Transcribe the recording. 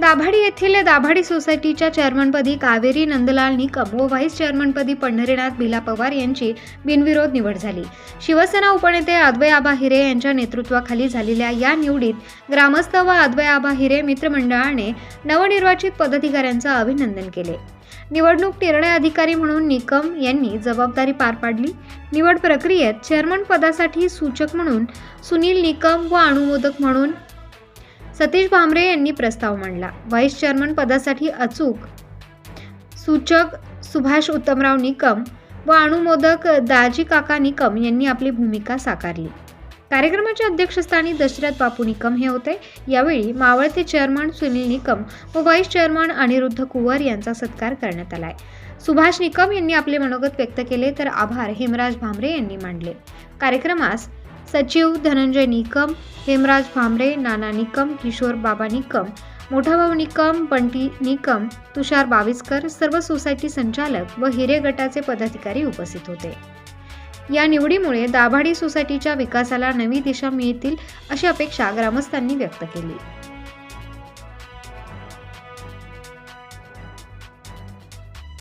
दाभाडी येथील दाभाडी सोसायटीच्या चेअरमनपदी कावेरी नंदलाल निकम व व्हाईस चेअरमनपदी पंढरीनाथ बिला पवार यांची बिनविरोध निवड झाली. शिवसेना उपनेते अद्वय आबा हिरे यांच्या नेतृत्वाखाली झालेल्या या निवडीत ग्रामस्थ व अद्वय आबा हिरे मित्रमंडळाने नवनिर्वाचित पदाधिकाऱ्यांचं अभिनंदन केले. निवडणूक निर्णय अधिकारी म्हणून निकम यांनी जबाबदारी पार पाडली. निवड प्रक्रियेत चेअरमन पदासाठी सूचक म्हणून सुनील निकम व अनुमोदक म्हणून सतीश भामरे यांनी प्रस्ताव मांडला. व्हाईस चेअरमन पदासाठी अचूक सूचक सुभाष उत्तमराव निकम व अनुमोदक दाजी काका निकम यांनी आपली भूमिका साकारली. कार्यक्रमाच्या अध्यक्षस्थानी दशरथ बापू निकम हे होते. यावेळी मावळते चेअरमन सुनील निकम व व्हाईस चेअरमन अनिरुद्ध कुवर यांचा सत्कार करण्यात आलाय. सुभाष निकम यांनी आपले मनोगत व्यक्त केले तर आभार हेमराज भामरे यांनी मांडले. कार्यक्रमास सचिव धनंजय निकम हेमराज भांबरे नाना निकम किशोर बाबा निकम मोठा भाऊ निकम बंटी निकम तुषार बाविस्कर सर्व सोसायटी संचालक व हिरे गटाचे पदाधिकारी उपस्थित होते. या निवडीमुळे दाभाडी सोसायटीच्या विकासाला नवी दिशा मिळतील अशी अपेक्षा ग्रामस्थांनी व्यक्त केली.